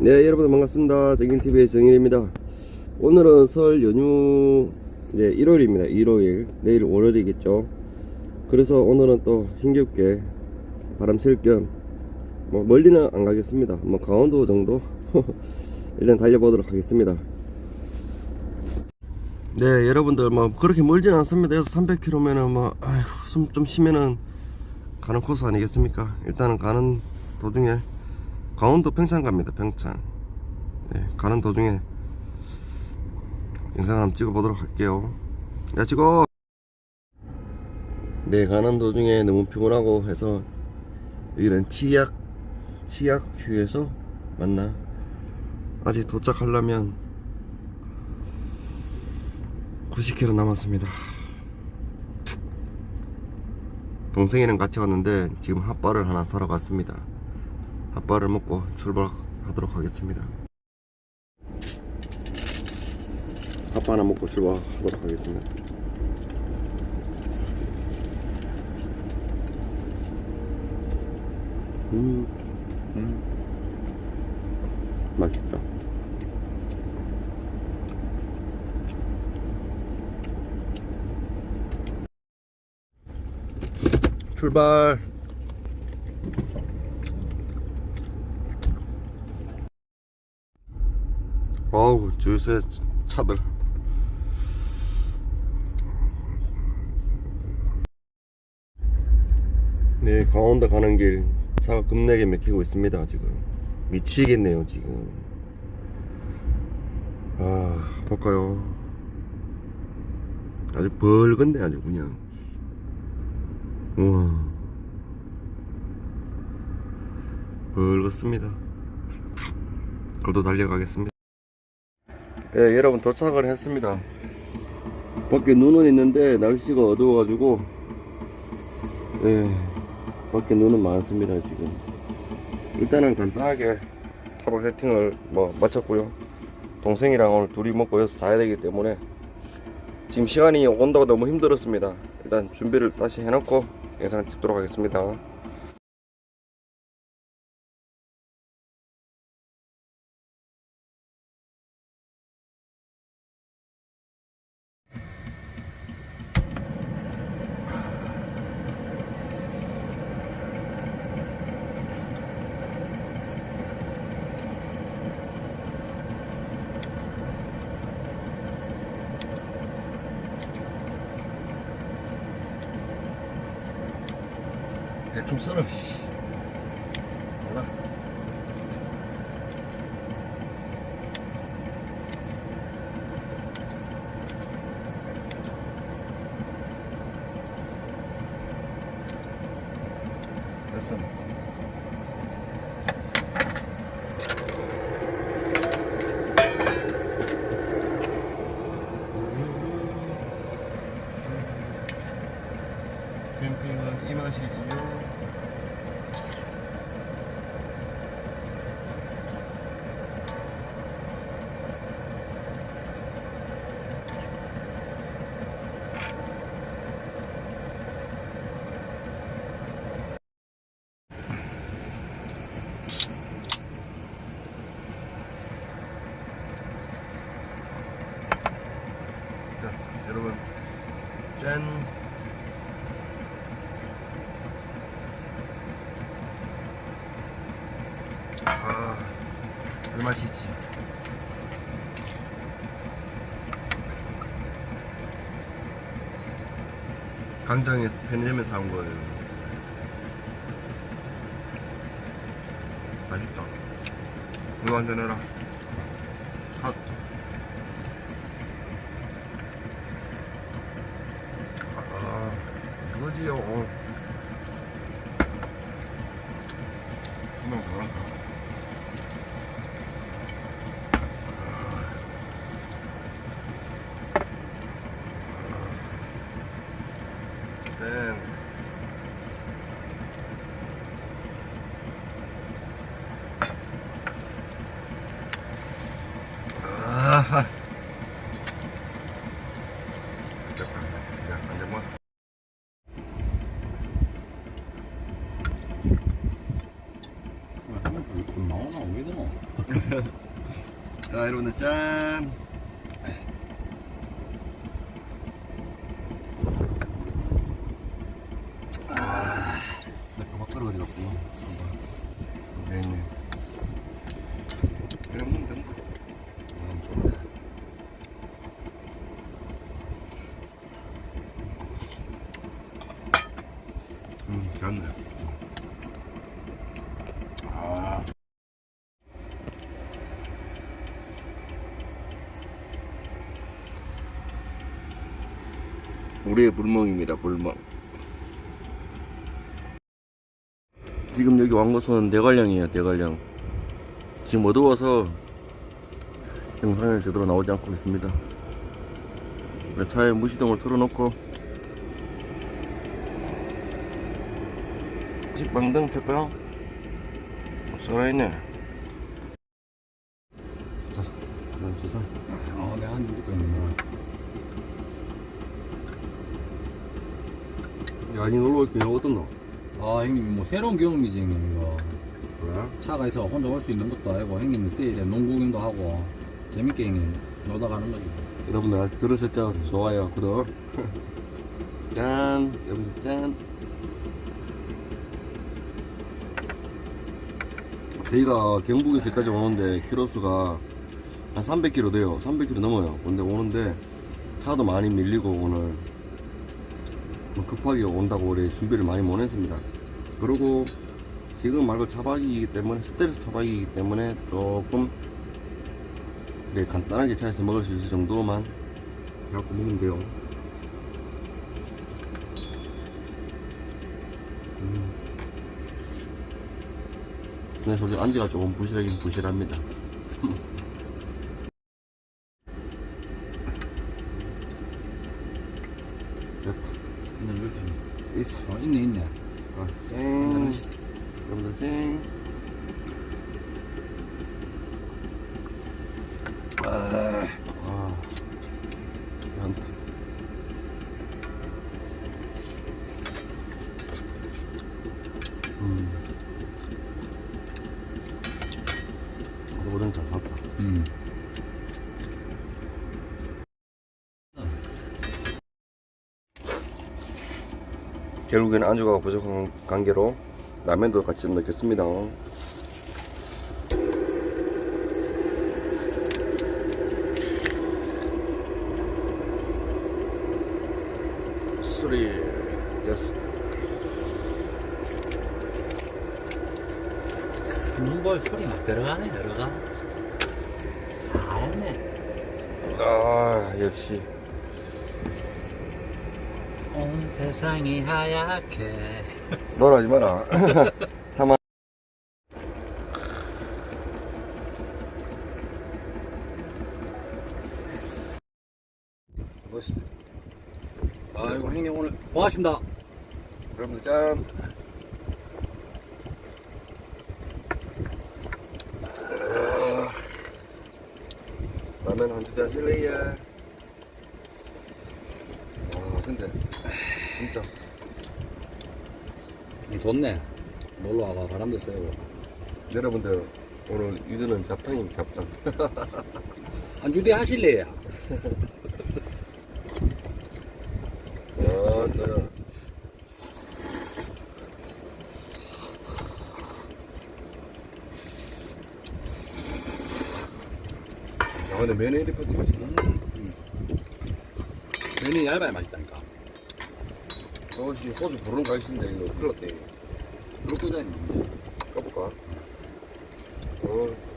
네 여러분 반갑습니다. 정인TV의 정인입니다. 오늘은 설 연휴 이제 일요일입니다. 일요일 내일 월요일이겠죠. 그래서 오늘은 또 힘겹게 바람 쐴겸 뭐 멀리는 안 가겠습니다. 뭐 강원도 정도? 일단 달려보도록 하겠습니다. 네 여러분들 뭐 그렇게 멀진 않습니다. 여기서 300km면은 뭐 아휴 숨 좀 쉬면은 가는 코스 아니겠습니까? 일단은 가는 도중에 강원도 평창 갑니다 평창. 네, 가는 도중에 영상 한번 찍어보도록 할게요. 야 찍어 네 가는 도중에 너무 피곤하고 해서 여기는 치약 치약 휴에서 맞나 아직 도착하려면 90km 남았습니다. 동생이랑 같이 왔는데 지금 핫바를 하나 사러 갔습니다 핫바를 먹고 출발하도록 하겠습니다. 핫바 하나 먹고 출발하도록 하겠습니다. 음, 음. 맛있다. 출발 어우 줄새 차들. 네 강원도 가는 길 차가 급내게 막히고 있습니다 지금. 미치겠네요 지금. 아 볼까요? 아주 벌건데 아주 그냥. 우와. 벌겋습니다. 그래도 달려가겠습니다 예, 여러분 도착을 했습니다. 밖에 눈은 있는데 날씨가 어두워가지고 예, 밖에 눈은 많습니다 지금. 일단은 간단하게 사복 세팅을 뭐 마쳤고요. 동생이랑 오늘 둘이 먹고 여기서 자야 되기 때문에 지금 시간이 온도가 너무 힘들었습니다. 일단 준비를 다시 해놓고 영상 찍도록 하겠습니다. Baksana. Bak. Nasıl? 여러분, 짠. 아, 그 맛이지. 강정에 편의점에서 사온 거예요. 맛있다. 이거 한잔 해라. 핫. 아, 이거지요. 어. 한번 더 할까? 네. 아하. 됐다. 이제 한잔 뭐. 좀 나오나 왜 그러? 자 여러분들 짠 내가 막 떨어져갖고. 네네 그래 먹으면 된다 음, 좋네. 음 잘네 우리의 불멍입니다 불멍. 지금 여기 왕고소는 대관령이에요 대관령. 지금 어두워서 영상을 제대로 나오지 않고 있습니다. 내 차에 무시동을 틀어놓고 식방등 켤까요? 살아있네. 자 그럼 주사. 어, 내가 한입 먹고 있는 야, 니 놀러 올게 어떻노? 아, 형님, 뭐, 새로운 경험이지, 형님, 이거. 그래? 차가 있어 혼자 올 수 있는 것도 아니고, 형님 세일에 농구경도 하고, 재밌게 형님 놀다 가는 거지. 여러분들 들으셨죠? 좋아요, 구독. 짠, 여러분들 짠. 저희가 경북에서 여기까지 오는데 키로수가 한 300km 돼요. 300km 넘어요. 근데 오는데 차도 많이 밀리고 오늘 뭐 급하게 온다고 우리 준비를 많이 못 했습니다. 그리고 지금 말고 차박이기 때문에 스트레스 차박이기 때문에 조금 그래 간단하게 차에서 먹을 수 있을 정도만 해갖고 먹으면 돼요 음. 근데 솔직히 안지가 조금 부실하긴 부실합니다 그냥 여기 있어. 어, 있네, 있네. 아, 땡. 여러분들 땡 아, 아, 괜찮다. 음. 오뎅 잘 샀다. 음. 결국에는 안주가 부족한 관계로 라면도 같이 좀 넣겠습니다. 쓰리 됐어. 눈볼 소리 막 들어가네, 들어가. 다 했네. 아 역시 온 세상이 하얗게. 놀라지 마라. 참아. 멋있다. 아이고, 형님 오늘 고맙습니다. 여러분들 짠. 아, 라면 한 주자 힐레이야. 아 근데 진짜 음, 좋네. 놀러 와가 바람도 쐬고. 여러분들 오늘 이거는 잡탕임 잡탕. 한 주대 하실래요? 아, 네. 아 근데 면에 이렇게 맛있다. 면이 얇아야 맛있다니까. 저것이 호주 부르는 가있는데 이거 큰일 났대. 그렇게 되니. 까볼까? 어.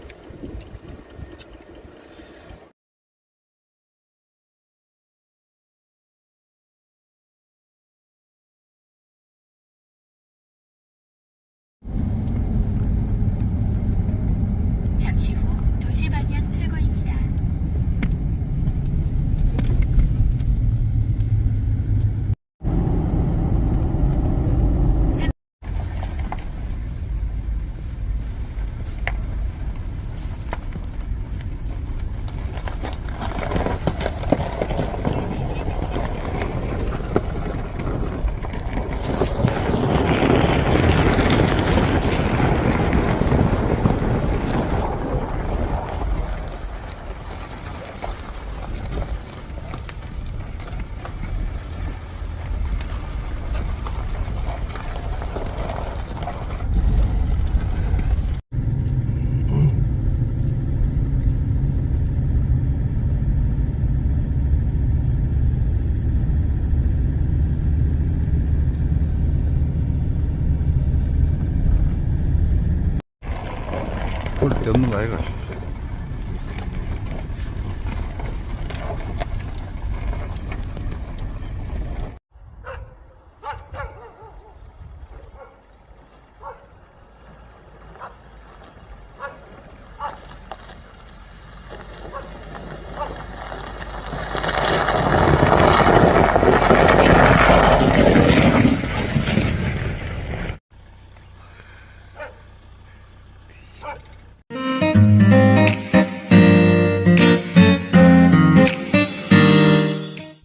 없는 거 아이가?